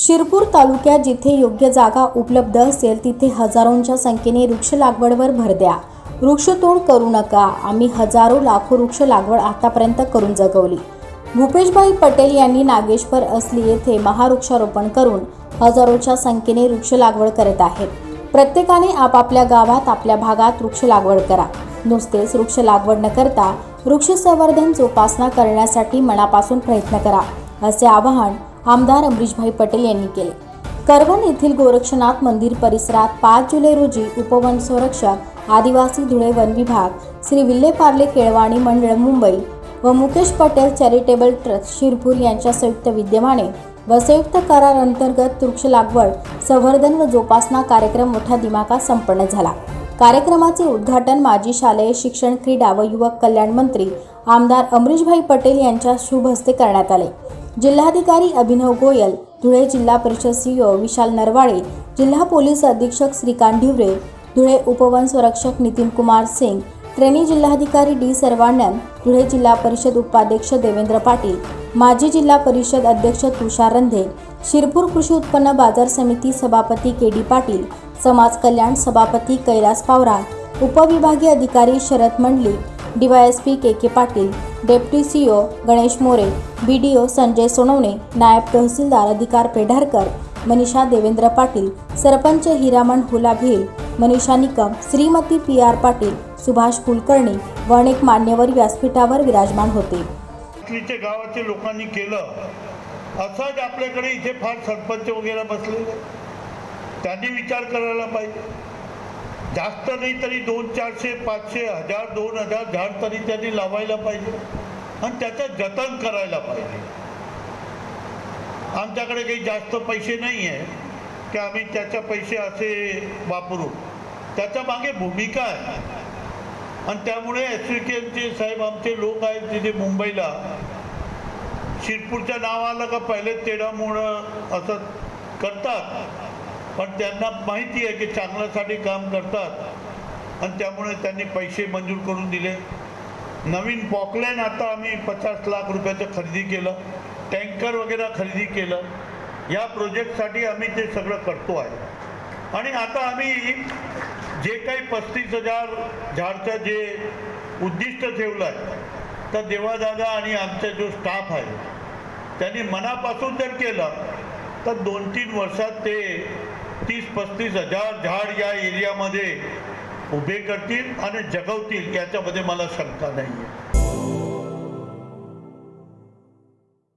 शिरपूर तालुक्यात जिथे योग्य जागा उपलब्ध असेल तिथे हजारोंच्या संख्येने वृक्ष लागवडवर भर द्या. वृक्षतोड करू नका. आम्ही हजारो लाखो वृक्ष लागवड आतापर्यंत करून जगवली. भूपेशभाई पटेल यांनी नागेश्वर असली येथे महावृक्षारोपण करून हजारोच्या संख्येने वृक्ष लागवड करत आहेत प्रत्येकाने आपापल्या गावात आपल्या भागात वृक्ष लागवड करा. नुसतेच वृक्ष लागवड न करता वृक्ष संवर्धन जोपासना करण्यासाठी मनापासून प्रयत्न करा. असे आवाहन आमदार अमरीशभाई पटेल यांनी केले. करवण येथील गोरक्षनाथ मंदिर परिसरात पाच जुलै रोजी उपवन संरक्षक आदिवासी धुळे वन विभाग श्री विल्लेपार्ले केळवाणी मंडळ मुंबई व मुकेश पटेल चॅरिटेबल ट्रस्ट शिरपूर यांच्या संयुक्त विद्यमाने व संयुक्त करार अंतर्गत वृक्ष लागवड संवर्धन व जोपासना कार्यक्रम मोठ्या दिमाखात संपन्न झाला. कार्यक्रमाचे उद्घाटन माजी शालेय शिक्षण क्रीडा व युवक कल्याण मंत्री आमदार अमरीशभाई पटेल यांच्या शुभ हस्ते करण्यात आले. जिल्हाधिकारी अभिनव गोयल धुळे जिल्हा परिषद सीओ विशाल नरवाडे जिल्हा पोलीस अधीक्षक श्रीकांत ढिवरे धुळे उपवन संरक्षक नितीन कुमार सिंग ट्रेनी जिल्हाधिकारी डी सर्वानंद धुळे जिल्हा परिषद उपाध्यक्ष देवेंद्र पाटील माजी जिल्हा परिषद अध्यक्ष तुषार रंधे शिरपूर कृषी उत्पन्न बाजार समिती सभापती के डी पाटील समाज कल्याण सभापती कैलास पावरा उपविभागीय अधिकारी Sharad Mandlik DYSP K K Patil deputy CO Ganesh More B D O Sanjay Sonawane नायब तहसीलदार अधिकार पेढारकर मनीषा देवेंद्र पाटील सरपंच हिरामण हुला भिल मनीषा निकम श्रीमती पी आर पाटील सुभाष कुलकर्णी व अनेक मान्यवर व्यासपीठावर विराजमान होते. गावाचे लोकांनी केलं. असंच आपल्याकडे इथे फार सरपंच वगैरे बसलेले त्यांनी विचार करायला पाहिजे. जास्त नाही तरी दोन चारशे पाचशे हजार दोन हजार झाड तरी त्यांनी लावायला पाहिजे. आणि त्याचं जतन करायला पाहिजे. आमच्याकडे काही जास्त पैसे नाही आहे की आम्ही त्याच्या पैसे असे वापरू. त्याच्यामागे भूमिका आहे. आणि त्यामुळे एस चे साहेब आमचे लोक आहेत तिथे मुंबईला. शिरपूरच्या नाव आलं का पहिले तेढामुळं असं करतात. पण त्यांना माहिती आहे की चांगल्यासाठी काम करतात. आणि त्यामुळे त्यांनी पैसे मंजूर करून दिले. नवीन पॉकलॅन आता आम्ही पचास लाख रुपयाचं खरेदी केलं. टँकर वगैरे खरेदी केलं. या प्रोजेक्टसाठी आम्ही ते सगळं करतो आहे. आणि आता आम्ही जे काही पस्तीस हजार झाडचं जे उद्दिष्ट ठेवलं आहे तर देवादादा आणि आमचा जो स्टाफ आहे त्यांनी मनापासून जर केलं तर दोन तीन वर्षात ते तीस पस्तीस हजार झाड या एरियामध्ये उभे करतील आणि जगवतील याच्यामध्ये मला शंका नाही आहे